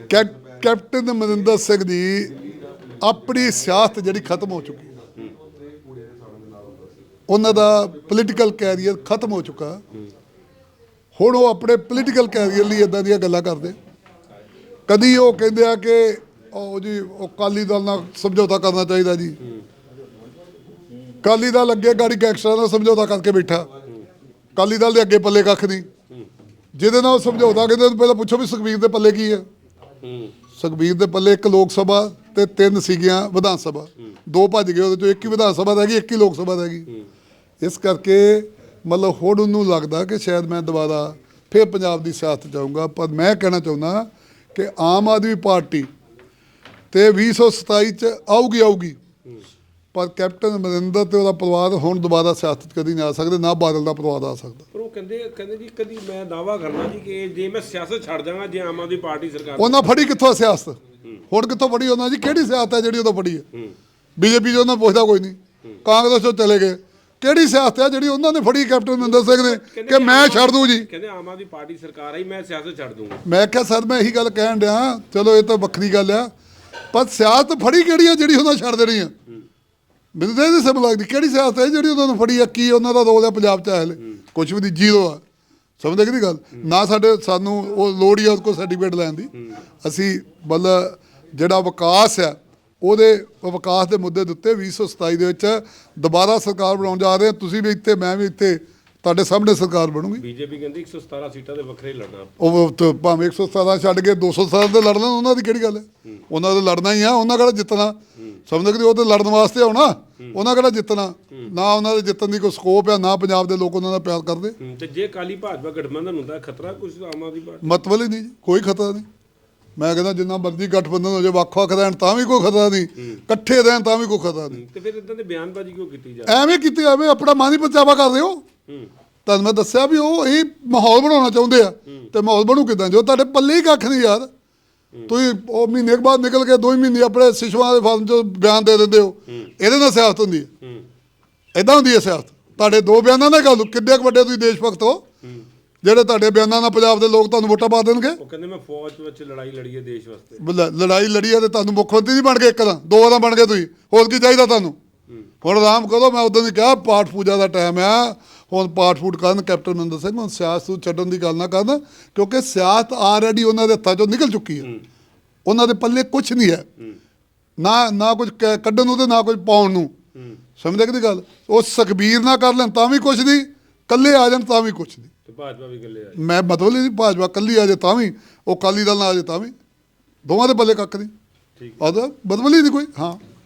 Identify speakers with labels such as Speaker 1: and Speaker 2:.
Speaker 1: Cap- captain Amarinder Singh ਦੀ ਆਪਣੀ ਸਿਆਸਤ ਜਿਹੜੀ ਖਤਮ ਹੋ ਚੁੱਕੀ ਹੈ। ਉਹਨਾਂ ਦਾ ਪੋਲੀਟੀਕਲ ਕੈਰੀਅਰ ਖਤਮ ਹੋ ਚੁੱਕਾ। ਹੁਣ ਉਹ ਆਪਣੇ ਪੋਲੀਟੀਕਲ ਕੈਰੀਅਰ ਲਈ ਇਦਾਂ ਦੀਆਂ ਗੱਲਾਂ ਕਰਦੇ। ਕਦੀ ਉਹ ਕਹਿੰਦੇ ਆ ਕਿ, ਉਹ ਜੀ, ਉਹ ਅਕਾਲੀ ਦਲ ਨਾਲ ਸਮਝੌਤਾ ਕਰਨਾ ਚਾਹੀਦਾ ਜੀ। ਅਕਾਲੀ ਦਲ ਅੱਗੇ ਗਾੜੀ ਗੈਂਗਸਟਰਾਂ ਨਾਲ ਸਮਝੌਤਾ ਕਰਕੇ ਬੈਠਾ। ਅਕਾਲੀ ਦਲ ਦੇ ਅੱਗੇ ਪੱਲੇ ਕੱਖ ਨਹੀਂ। ਜਿਹਦੇ ਨਾਲ ਉਹ ਸਮਝੌਤਾ, ਕਹਿੰਦੇ ਉਹਨੂੰ ਪਹਿਲਾਂ ਪੁੱਛੋ ਵੀ ਸੁਖਬੀਰ ਦੇ ਪੱਲੇ ਕੀ ਹੈ। ਸੁਖਬੀਰ ਦੇ ਪੱਲੇ ਇੱਕ ਲੋਕ ਸਭਾ ਤੇ ਤਿੰਨ ਸੀਗੀਆਂ ਵਿਧਾਨ ਸਭਾ। ਦੋ ਭੱਜ ਗਏ, ਉਹਦੇ ਚੋਂ ਇੱਕ ਹੀ ਵਿਧਾਨ ਸਭਾ ਰਹਿ ਗਈ, ਇੱਕ ਹੀ ਲੋਕ ਸਭਾ ਰਹਿ ਗਈ। ਇਸ ਕਰਕੇ ਮਤਲਬ ਹੁਣ ਉਹਨੂੰ ਲੱਗਦਾ ਕਿ ਸ਼ਾਇਦ ਮੈਂ ਦੁਬਾਰਾ ਫਿਰ ਪੰਜਾਬ ਦੀ ਸਿਆਸਤ ਚਾਹੂੰਗਾ ਪਰ ਮੈਂ ਕਹਿਣਾ ਚਾਹੁੰਦਾ ਕਿ ਆਮ ਆਦਮੀ ਪਾਰਟੀ ਤੇ 2027 ਚ ਆਊਗੀ ਆਊਗੀ। ਪਰ ਕੈਪਟਨ ਅਮਰਿੰਦਰ ਤੇ ਉਹਦਾ ਪਰਿਵਾਰ ਹੁਣ ਦੁਬਾਰਾ ਸਿਆਸਤ ਕਦੀ ਨਹੀਂ ਆ ਸਕਦੇ, ਨਾ ਬਾਦਲ ਦਾ ਪਰਿਵਾਰ ਆ ਸਕਦਾ।
Speaker 2: ਕਹਿੰਦੇ ਕਹਿੰਦੇ ਜੀ ਕਦੀ ਮੈਂ ਦਾਵਾ ਕਰਨਾ ਜੀ ਕਿ ਜੇ ਮੈਂ ਸਿਆਸਤ ਛੱਡ ਜਾਵਾਂਗਾ ਜੇ ਆਮ ਆਦਮੀ ਪਾਰਟੀ ਸਰਕਾਰ
Speaker 1: ਉਹਨਾਂ ਫੜੀ ਕਿੱਥੋਂ ਆ ਸਿਆਸਤ? ਹੁਣ ਕਿੱਥੋਂ ਫੜੀ ਉਹਨਾਂ ਜੀ ਕਿਹੜੀ ਸਿਆਸਤ ਹੈ ਜਿਹੜੀ ਉਦੋਂ ਫੜੀ ਹੈ? ਬੀਜੇਪੀ ਜੋ ਉਹਨਾਂ ਪੁੱਛਦਾ ਕੋਈ ਨਹੀਂ। ਕਾਂਗਰਸ ਤੋਂ ਚਲੇ ਗਏ। ਕਿਹੜੀ ਸਿਆਸਤ ਹੈ ਜਿਹੜੀ ਉਹਨਾਂ ਨੇ ਫੜੀ? ਕੈਪਟਨ ਅਮਰਿੰਦਰ ਸਿੰਘ ਨੇ ਕਿ ਮੈਂ ਛੱਡ ਦੂੰ ਜੀ।
Speaker 2: ਕਹਿੰਦੇ ਆਮ ਆਦਮੀ ਪਾਰਟੀ ਸਰਕਾਰ ਆਈ ਮੈਂ ਸਿਆਸਤ ਛੱਡ ਦੂੰਗਾ।
Speaker 1: ਮੈਂ ਕਿਹਾ ਸਰ ਮੈਂ ਇਹੀ ਗੱਲ ਕਹਿਣ ਡਿਆ। ਚਲੋ ਇਹ ਤਾਂ ਵੱਖਰੀ ਗੱਲ ਆ ਪਰ ਸਿਆਸਤ ਫੜੀ ਕਿਹੜੀ ਆ ਜਿਹੜੀ ਉਹਨਾਂ ਛੱਡ ਦੇਣੀ ਆ ਮੈਨੂੰ ਤਾਂ ਇਹ ਸਮਝ ਲੱਗਦੀ ਕਿਹੜੀ ਸਿਆਸਤ ਹੈ ਜਿਹੜੀ ਉਹਨਾਂ ਨੂੰ ਫੜੀ ਆ ਕੀ ਉਹਨਾਂ ਦਾ ਰੋਲ ਹੈ ਪੰਜਾਬ 'ਚ ਹਲੇ? ਕੁਝ ਵੀ ਨਹੀਂ ਜ਼ੀਰੋ ਆ। ਸਮਝਦੇ ਕਿ ਨਹੀਂ ਗੱਲ? ਨਾ ਸਾਡੇ ਸਾਨੂੰ ਉਹ ਲੋੜ ਹੀ ਆ ਕੋਈ ਸਰਟੀਫਿਕੇਟ ਲੈਣ ਦੀ। ਅਸੀਂ ਮਤਲਬ ਜਿਹੜਾ ਵਿਕਾਸ ਆ ਉਹਦੇ ਉਹ ਵਿਕਾਸ ਦੇ ਮੁੱਦੇ ਦੇ ਉੱਤੇ 2027 ਦੇ ਵਿੱਚ ਦੁਬਾਰਾ ਸਰਕਾਰ ਬਣਾਉਣ ਜਾ ਰਹੇ ਹਾਂ। ਤੁਸੀਂ ਵੀ ਇੱਥੇ ਮੈਂ ਵੀ ਇੱਥੇ ਤੁਹਾਡੇ ਸਾਹਮਣੇ ਸਰਕਾਰ ਬਣੂਗੀ।
Speaker 2: ਬੀਜੇਪੀ ਕਹਿੰਦੀ 117 ਸੀਟਾਂ ਦੇ ਵੱਖਰੇ ਲੜਨਾ।
Speaker 1: ਉਹ ਤੇ ਭਾਵੇਂ 117 ਛੱਡ ਕੇ 217 ਤੇ ਲੜਨਾ ਉਹਨਾਂ ਦੀ ਕਿਹੜੀ ਗੱਲ ਹੈ? ਉਹਨਾਂ ਦਾ ਲੜਨਾ ਹੀ ਆ ਉਹਨਾਂ ਕਿਹੜਾ ਜਿੱਤਣਾ। ਸਮਝਦੇ ਕਿ ਉਹ ਤੇ ਲੜਨ ਵਾਸਤੇ ਆਉਣਾ। ਉਹਨਾਂ ਕਿਹੜਾ ਜਿੱਤਣਾ? ਨਾ ਉਹਨਾਂ ਦੇ ਜਿੱਤਣ ਦੀ ਕੋਈ ਸਕੋਪ ਆ ਨਾ ਪੰਜਾਬ ਦੇ ਲੋਕ ਉਹਨਾਂ ਦਾ ਪਿਆਰ ਕਰਦੇ।
Speaker 2: ਹੂੰ, ਤੇ ਜੇ ਕਾਲੀ ਭਾਜਪਾ ਗਠਬੰਧਨ ਹੁੰਦਾ ਖਤਰਾ ਕੁਝ ਆਮ ਆਦਮੀ ਪਾਰਟੀ
Speaker 1: ਮਤਲਬ ਹੀ ਨਹੀਂ ਕੋਈ ਖਤਰਾ ਨਹੀਂ। ਮੈਂ ਕਹਿੰਦਾ ਜਿੰਨਾ ਮਰਜ਼ੀ ਗਠਬੰਧਨ ਹੋ ਜਾਏ ਵੱਖ-ਵੱਖ ਰਹਿਣ ਤਾਂ ਵੀ ਕੋਈ ਖਤਰਾ ਨਹੀਂ। ਇਕੱਠੇ ਰਹਿਣ ਤਾਂ ਵੀ ਕੋਈ ਖਤਰਾ ਨਹੀਂ।
Speaker 2: ਤੇ ਫਿਰ ਇਦਾਂ ਦੇ ਬਿਆਨਬਾਜ਼ੀ ਕਿਉਂ ਕੀਤੀ ਜਾ
Speaker 1: ਐਵੇਂ ਕੀਤੀ ਐਵੇਂ ਆਪਣਾ ਮਨ ਹੀ ਪਰਚਾਵਾ ਕਰ ਰਹੇ ਹੋ।
Speaker 2: ਹੂੰ।
Speaker 1: ਤੁਹਾਨੂੰ ਮੈਂ ਦੱਸਿਆ ਵੀ ਉਹ ਇਹ ਮਾਹੌਲ ਬਣਾਉਣਾ ਚਾਹੁੰਦੇ ਆ। ਤੇ ਮਾਹੌਲ ਬਣੂ ਕਿਦਾਂ? ਜੋ ਤੁਹਾਡੇ ਪੱਲੇ ਹੀ ਕੱਖ ਨਹੀਂ ਯਾਰ। ਤੁਸੀਂ ਉਹ ਮਹੀਨੇ ਕੁ ਬਾਅਦ ਨਿਕਲ ਕੇ ਦੋ ਹੀ ਮਹੀਨੇ ਆਪਣੇ ਸਿਸ਼ਵਾ ਦੇ ਫਾਰਮ ਚ ਬਿਆਨ ਦੇ ਦਿੰਦੇ ਹੋ। ਇਹਦੇ ਨਾਲ ਸਿਆਸਤ ਹੁੰਦੀ ਹੈ।
Speaker 2: ਹੂੰ।
Speaker 1: ਇਦਾਂ ਹੁੰਦੀ ਹੈ ਸਿਆਸਤ। ਤੁਹਾਡੇ ਦੋ ਬਿਆਨਾਂ ਨਾਲ ਗੱਲ ਕਿੱਡੇ ਕੁ ਵੱਡੇ ਤੁਸੀਂ ਦੇਸ਼ ਭਗਤ ਹੋ? ਜਿਹੜੇ ਤੁਹਾਡੇ ਬਿਆਨਾਂ ਨਾਲ ਪੰਜਾਬ ਦੇ ਲੋਕ ਤੁਹਾਨੂੰ ਵੋਟਾਂ ਪਾ ਦੇਣਗੇ?
Speaker 2: ਉਹ ਕਹਿੰਦੇ ਮੈਂ ਫੌਜ ਵਿੱਚ ਲੜਾਈ ਲੜੀ ਹੈ ਦੇਸ਼ ਵਾਸਤੇ।
Speaker 1: ਲੜਾਈ ਲੜੀ ਆ ਤੇ ਤੁਹਾਨੂੰ ਮੁੱਖ ਮੰਤਰੀ ਨਹੀਂ ਬਣ ਗਏ ਇੱਕ ਤਾਂ। ਦੋ ਵਾਰਾਂ ਬਣ ਗਏ ਤੁਸੀਂ। ਹੋਰ ਕੀ ਚਾਹੀਦਾ ਤੁਹਾਨੂੰ? ਹੁਣ ਆਰਾਮ ਕਰੋ ਮੈਂ ਉਦੋਂ ਦੀ ਕਿਹਾ ਪਾਠ ਪੂਜਾ ਦਾ ਟਾਈਮ ਆ। ਹੁਣ ਪਾਠ ਫੂਟ ਕਰਨ ਕੈਪਟਨ ਅਮਰਿੰਦਰ ਸਿੰਘ ਹੁਣ ਸਿਆਸਤ ਨੂੰ ਛੱਡਣ ਦੀ ਗੱਲ ਨਾ ਕਰਨ ਕਿਉਂਕਿ ਸਿਆਸਤ ਆਲਰੇਡੀ ਉਹਨਾਂ ਦੇ ਹੱਥਾਂ ਚੋਂ ਨਿਕਲ ਚੁੱਕੀ ਹੈ। ਉਹਨਾਂ ਦੇ ਪੱਲੇ ਕੁਝ ਨਹੀਂ ਹੈ। ਨਾ ਨਾ ਕੁਝ ਕੱਢਣ ਨੂੰ ਤੇ ਨਾ ਕੁਝ ਪਾਉਣ ਨੂੰ। ਸਮਝਦੇ ਕਿ ਗੱਲ? ਉਹ ਸੁਖਬੀਰ ਨਾ ਕਰ ਲੈਣ ਤਾਂ ਵੀ ਕੁਝ ਨਹੀਂ ਕੱਲੇ ਆ ਜਾਣ ਤਾਂ ਵੀ ਕੁਝ ਨਹੀਂ।
Speaker 2: ਤੇ ਭਾਜਪਾ ਵੀ ਗੱਲੇ ਆ
Speaker 1: ਮੈਂ ਮਤਲਬ ਨਹੀਂ ਭਾਜਪਾ ਕੱਲੀ ਆ ਜੇ ਤਾਂ ਵੀ ਉਹ ਕਾਲੀ ਦਲ ਨਾਲ ਆ ਜੇ ਤਾਂ ਵੀ। ਦੋਵਾਂ ਦੇ ਪੱਲੇ ਕੱਖ ਨਹੀਂ।
Speaker 2: ਠੀਕ
Speaker 1: ਆਦਾ ਬਦਬਲੀ ਨਹੀਂ ਕੋਈ। ਹਾਂ।